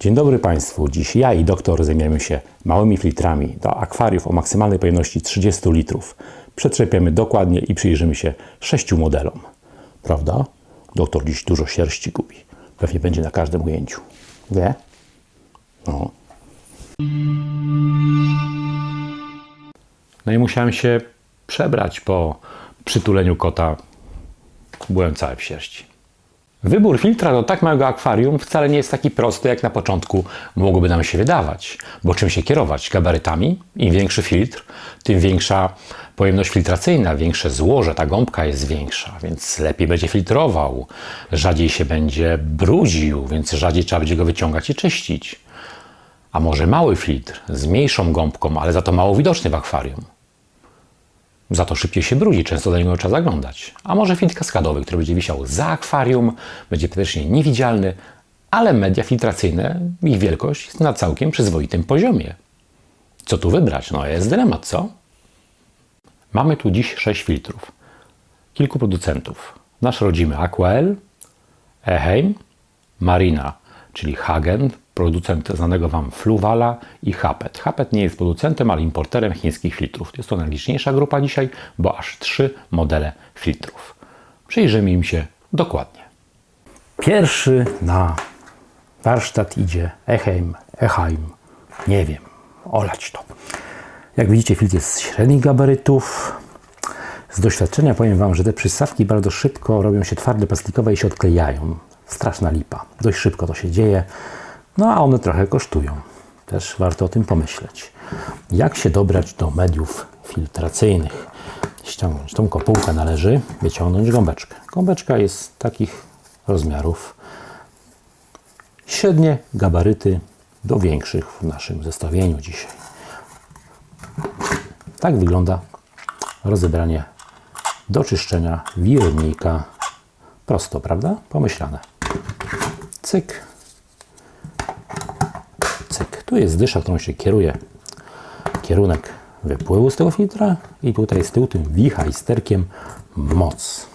Dzień dobry Państwu. Dziś ja i doktor zajmiemy się małymi filtrami do akwariów o maksymalnej pojemności 30 litrów. Przetrzepiemy dokładnie i przyjrzymy się sześciu modelom. Prawda? Doktor dziś dużo sierści gubi. Pewnie będzie na każdym ujęciu. Wie? No. No i musiałem się przebrać po przytuleniu kota. Byłem cały w sierści. Wybór filtra do tak małego akwarium wcale nie jest taki prosty, jak na początku mogłoby nam się wydawać. Bo czym się kierować? Gabarytami? Im większy filtr, tym większa pojemność filtracyjna, większe złoże, ta gąbka jest większa, więc lepiej będzie filtrował, rzadziej się będzie brudził, więc rzadziej trzeba będzie go wyciągać i czyścić. A może mały filtr z mniejszą gąbką, ale za to mało widoczny w akwarium? Za to szybciej się brudzi, często do niego trzeba zaglądać. A może filtr kaskadowy, który będzie wisiał za akwarium, będzie praktycznie niewidzialny, ale media filtracyjne, ich wielkość jest na całkiem przyzwoitym poziomie. Co tu wybrać? No jest dylemat, co? Mamy tu dziś sześć filtrów. Kilku producentów. Nasz rodzimy Aquael, Eheim, Marina, czyli Hagen, producent znanego Wam Fluvala i Hapet. Hapet nie jest producentem, ale importerem chińskich filtrów. Jest to najliczniejsza grupa dzisiaj, bo aż trzy modele filtrów. Przyjrzymy im się dokładnie. Pierwszy na warsztat idzie Eheim, Eheim. Nie wiem, olać to. Jak widzicie, filtr jest z średnich gabarytów. Z doświadczenia powiem Wam, że te przystawki bardzo szybko robią się twarde, plastikowe i się odklejają. Straszna lipa. Dość szybko to się dzieje. No a one trochę kosztują. Też warto o tym pomyśleć. Jak się dobrać do mediów filtracyjnych? Ściągnąć tą kopułkę należy, wyciągnąć gąbeczkę. Gąbeczka jest takich rozmiarów. Średnie gabaryty do większych w naszym zestawieniu dzisiaj. Tak wygląda rozebranie do czyszczenia wirnika. Prosto, prawda? Pomyślane. Cyk. Tu jest dysza, którą się kieruje. Kierunek wypływu z tego filtra i tutaj z tyłu tym wichajsterkiem moc.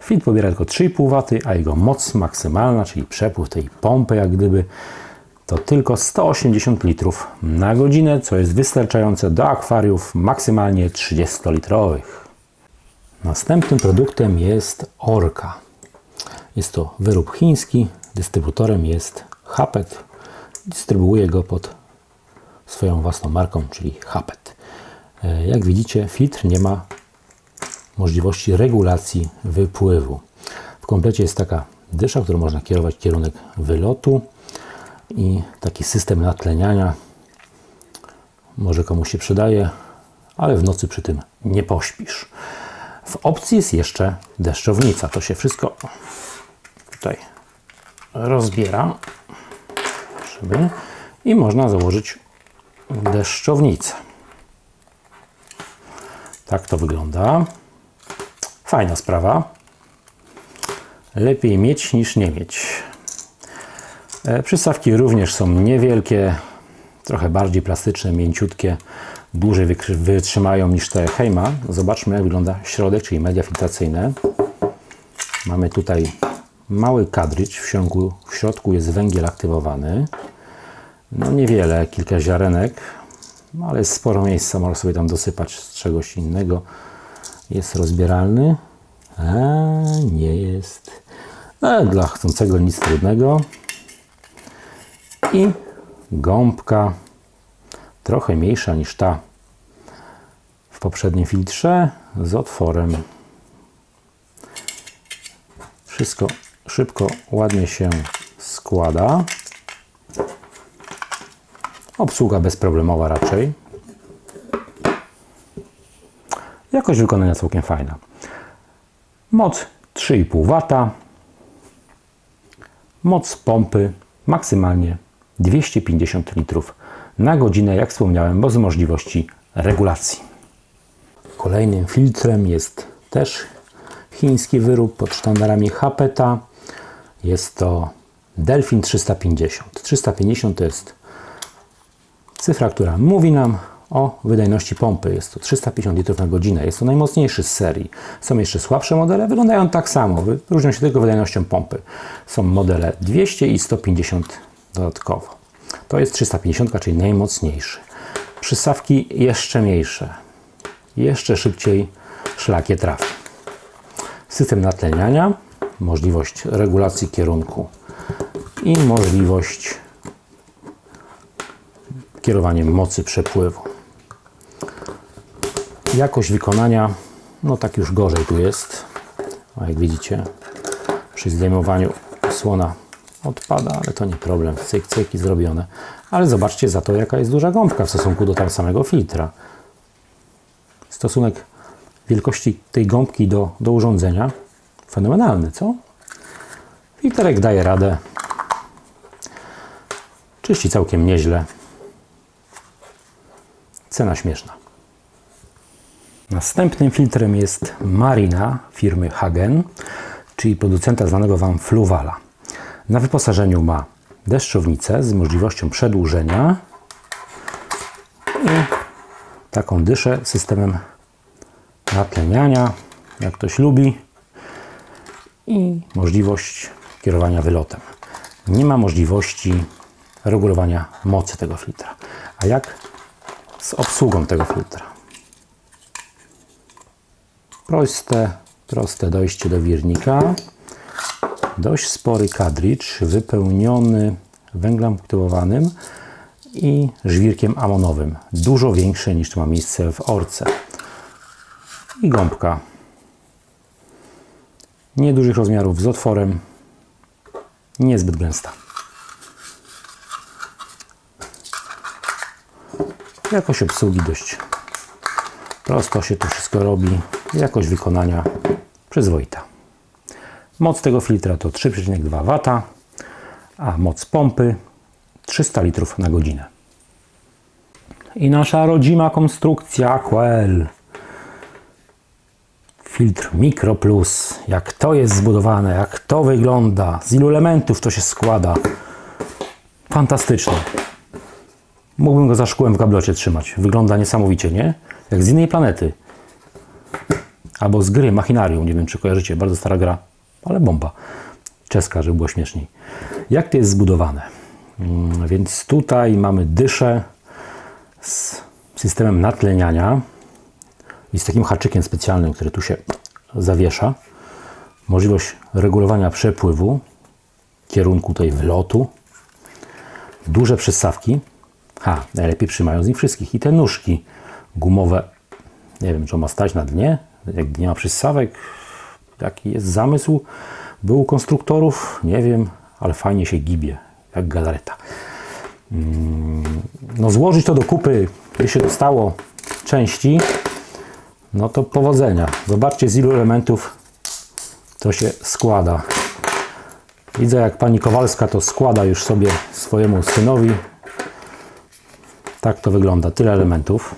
Filtr pobiera tylko 3,5 W, a jego moc maksymalna, czyli przepływ tej pompy jak gdyby, to tylko 180 litrów na godzinę, co jest wystarczające do akwariów maksymalnie 30-litrowych. Następnym produktem jest Orka. Jest to wyrób chiński, dystrybutorem jest Hapet. Dystrybuuje go pod swoją własną marką, czyli Hapet. E, Jak widzicie, filtr nie ma możliwości regulacji wypływu. W komplecie jest taka dysza, którą można kierować kierunek wylotu i taki system natleniania. Może komuś się przydaje, ale w nocy przy tym nie pośpisz. W opcji jest jeszcze deszczownica. To się wszystko tutaj rozbiera i można założyć deszczownicę. Tak to wygląda. Fajna sprawa. Lepiej mieć niż nie mieć. E, Przystawki również są niewielkie, trochę bardziej plastyczne, mięciutkie, dłużej wytrzymają niż te Heima. Zobaczmy jak wygląda środek, czyli media filtracyjne. Mamy tutaj mały kadrycz, w środku, w środku jest węgiel aktywowany. No niewiele, kilka ziarenek, no ale sporo miejsca, można sobie tam dosypać z czegoś innego. Jest rozbieralny. A, nie jest. No, dla chcącego nic trudnego. I gąbka trochę mniejsza niż ta w poprzednim filtrze z otworem. Wszystko szybko, ładnie się składa. Obsługa bezproblemowa raczej. Jakość wykonania całkiem fajna. Moc 3,5 W. Moc pompy maksymalnie 250 litrów na godzinę, jak wspomniałem, bez możliwości regulacji. Kolejnym filtrem jest też chiński wyrób pod sztandarami Hapeta. Jest to Delfin 350. 350 to jest cyfra, która mówi nam o wydajności pompy. Jest to 350 litrów na godzinę. Jest to najmocniejszy z serii. Są jeszcze słabsze modele, wyglądają tak samo. Różnią się tylko wydajnością pompy. Są modele 200 i 150 dodatkowo. To jest 350, czyli najmocniejszy. Przystawki jeszcze mniejsze. Jeszcze szybciej szlakie trafi. System natleniania, możliwość regulacji kierunku i możliwość kierowaniem mocy przepływu. Jakość wykonania, no tak już gorzej tu jest. A jak widzicie, przy zdejmowaniu słona odpada, ale to nie problem. Cyk, cyk i zrobione. Ale zobaczcie za to, jaka jest duża gąbka w stosunku do tam samego filtra. Stosunek wielkości tej gąbki do, do urządzenia fenomenalny, co? Filterek daje radę. Czyści całkiem nieźle. Cena śmieszna. Następnym filtrem jest Marina firmy Hagen, czyli producenta znanego Wam Fluvala. Na wyposażeniu ma deszczownicę z możliwością przedłużenia i taką dyszę systemem natleniania, jak ktoś lubi, i możliwość kierowania wylotem. Nie ma możliwości regulowania mocy tego filtra. A jak z obsługą tego filtra? Proste, proste dojście do wirnika. Dość spory kadricz wypełniony węglem aktywowanym i żwirkiem amonowym. Dużo większy niż to ma miejsce w orce. I gąbka niedużych rozmiarów z otworem, niezbyt gęsta. Jakość obsługi dość prosto się to wszystko robi. Jakość wykonania przyzwoita. Moc tego filtra to 3,2 W, a moc pompy 300 litrów na godzinę. I nasza rodzima konstrukcja Quell. Filtr Micro Plus. Jak to jest zbudowane, jak to wygląda, z ilu elementów to się składa. Fantastyczne. Mógłbym go za szkłem w gablocie trzymać. Wygląda niesamowicie, nie? Jak z innej planety. Albo z gry Machinarium, nie wiem czy kojarzycie, bardzo stara gra, ale bomba. Czeska, żeby było śmieszniej. Jak to jest zbudowane? Mm, Więc tutaj mamy dyszę z systemem natleniania i z takim haczykiem specjalnym, który tu się zawiesza. Możliwość regulowania przepływu, kierunku tej wylotu. Duże przystawki. Ha, najlepiej trzymają z nich wszystkich. I te nóżki gumowe, nie wiem, czy on ma stać na dnie, jak nie ma przystawek, jaki jest zamysł był konstruktorów, nie wiem, ale fajnie się gibie, jak galareta. Mm, No złożyć to do kupy, by się dostało części, no to powodzenia. Zobaczcie z ilu elementów to się składa. Widzę jak pani Kowalska to składa już sobie swojemu synowi. Tak to wygląda, tyle elementów.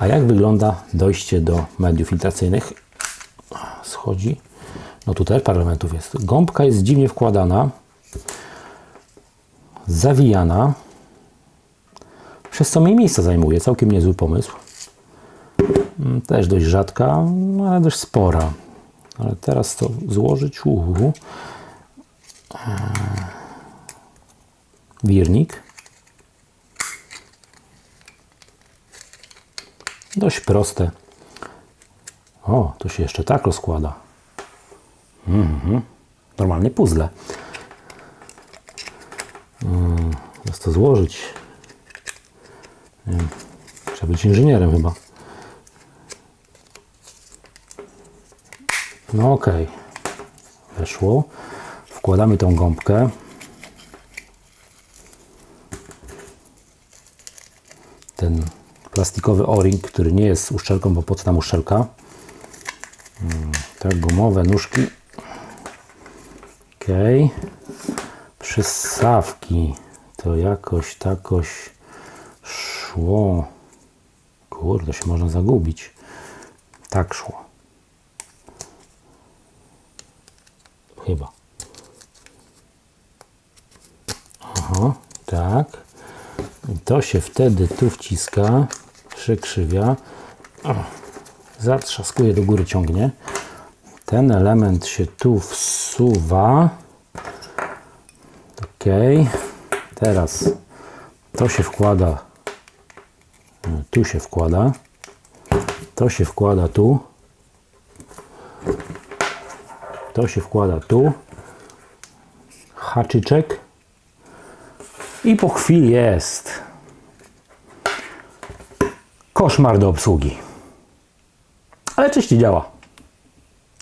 A jak wygląda dojście do mediów filtracyjnych? Schodzi. No tutaj parę elementów jest. Gąbka jest dziwnie wkładana, zawijana, przez co mniej miejsca zajmuje. Całkiem niezły pomysł. Mm, Też dość rzadka, no ale dość spora. Ale teraz to złożyć. Uhu. Eee, Wirnik. Dość proste. O, to się jeszcze tak rozkłada. Mhm. Normalnie puzzle. Mm, Jest to złożyć. Trzeba być inżynierem chyba. No okej. Weszło. Wkładamy tą gąbkę. Ten plastikowy o-ring, który nie jest uszczelką, bo po co tam uszczelka. Mm, Tak, gumowe nóżki. Okej. Przystawki. To jakoś takoś szło. Kurde, się można zagubić. Tak szło. Chyba. Aha, tak. I to się wtedy tu wciska, przekrzywia. O, zatrzaskuje, do góry ciągnie. Ten element się tu wsuwa. Ok. Teraz to się wkłada, tu się wkłada, to się wkłada tu, to się wkłada tu, haczyczek i po chwili jest koszmar do obsługi. Ale czyści działa.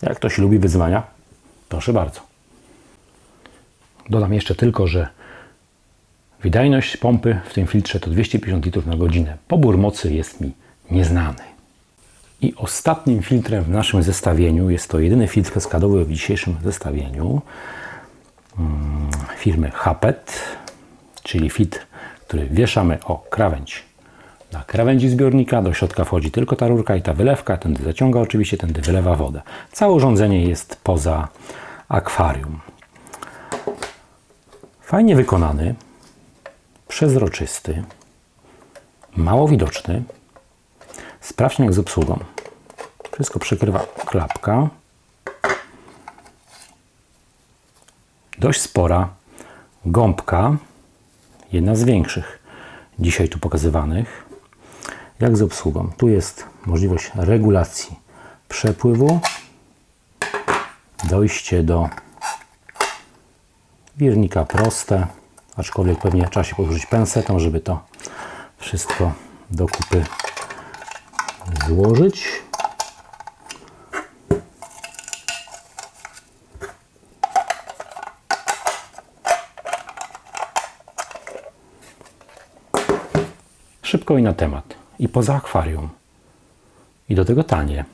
Jak ktoś lubi wyzwania, proszę bardzo. Dodam jeszcze tylko, że wydajność pompy w tym filtrze to 250 litrów na godzinę. Pobór mocy jest mi nieznany. I ostatnim filtrem w naszym zestawieniu jest to jedyny filtr kaskadowy w dzisiejszym zestawieniu mm, firmy Hapet, czyli filtr, który wieszamy o krawędź na krawędzi zbiornika. Do środka wchodzi tylko ta rurka i ta wylewka. Tędy zaciąga oczywiście, tędy wylewa wodę. Całe urządzenie jest poza akwarium. Fajnie wykonany, przezroczysty, mało widoczny. Sprawdźmy jak z obsługą. Wszystko przykrywa klapka. Dość spora gąbka, jedna z większych dzisiaj tu pokazywanych. Jak z obsługą? Tu jest możliwość regulacji przepływu, dojście do wirnika proste, aczkolwiek pewnie trzeba się posłużyć pensetą, żeby to wszystko do kupy złożyć. Szybko i na temat. I poza akwarium. I do tego tanie.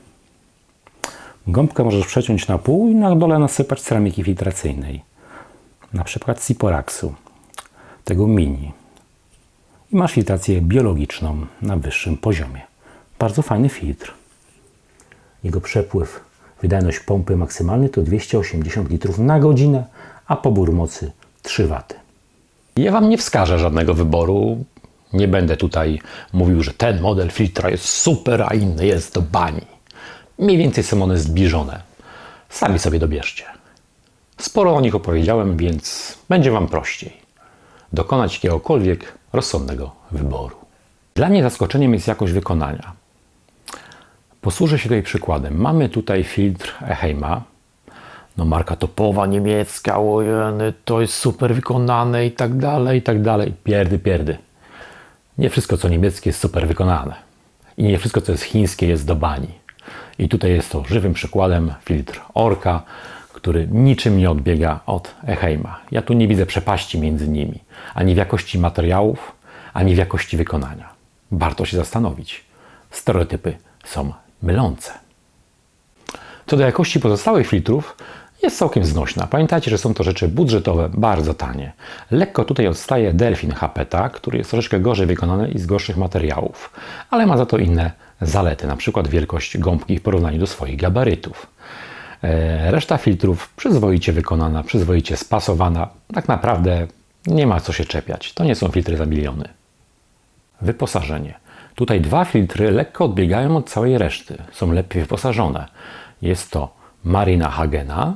Gąbkę możesz przeciąć na pół i na dole nasypać ceramiki filtracyjnej. Na przykład Siporaxu, tego mini. I masz filtrację biologiczną na wyższym poziomie. Bardzo fajny filtr. Jego przepływ, wydajność pompy maksymalny to 280 litrów na godzinę, a pobór mocy 3 W. Ja Wam nie wskażę żadnego wyboru. Nie będę tutaj mówił, że ten model filtra jest super, a inny jest do bani. Mniej więcej są one zbliżone. Sami sobie dobierzcie. Sporo o nich opowiedziałem, więc będzie Wam prościej dokonać jakiegokolwiek rozsądnego wyboru. Dla mnie zaskoczeniem jest jakość wykonania. Posłużę się tutaj przykładem. Mamy tutaj filtr Eheima, no marka topowa, niemiecka, to jest super wykonane i tak dalej, i tak dalej. Pierdy, pierdy. Nie wszystko, co niemieckie jest super wykonane. I nie wszystko, co jest chińskie jest do bani. I tutaj jest to żywym przykładem filtr Orka, który niczym nie odbiega od Eheima. Ja tu nie widzę przepaści między nimi, ani w jakości materiałów, ani w jakości wykonania. Warto się zastanowić. Stereotypy są mylące. Co do jakości pozostałych filtrów, jest całkiem znośna. Pamiętajcie, że są to rzeczy budżetowe, bardzo tanie. Lekko tutaj odstaje Delfin Hapeta, który jest troszeczkę gorzej wykonany i z gorszych materiałów, ale ma za to inne zalety, na przykład wielkość gąbki w porównaniu do swoich gabarytów. E, Reszta filtrów przyzwoicie wykonana, przyzwoicie spasowana. Tak naprawdę nie ma co się czepiać. To nie są filtry za miliony. Wyposażenie. Tutaj dwa filtry lekko odbiegają od całej reszty. Są lepiej wyposażone. Jest to Marina Hagena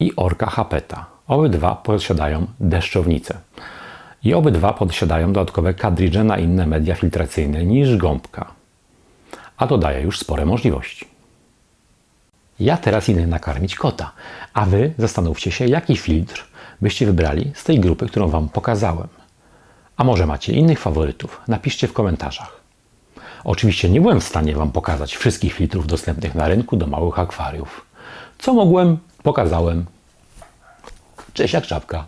i Orka Hapeta. Obydwa posiadają deszczownicę. I obydwa posiadają dodatkowe kadridże na inne media filtracyjne niż gąbka. A to daje już spore możliwości. Ja teraz idę nakarmić kota, a Wy zastanówcie się, jaki filtr byście wybrali z tej grupy, którą Wam pokazałem. A może macie innych faworytów? Napiszcie w komentarzach. Oczywiście nie byłem w stanie Wam pokazać wszystkich filtrów dostępnych na rynku do małych akwariów. Co mogłem, pokazałem. Cześć jak czapka.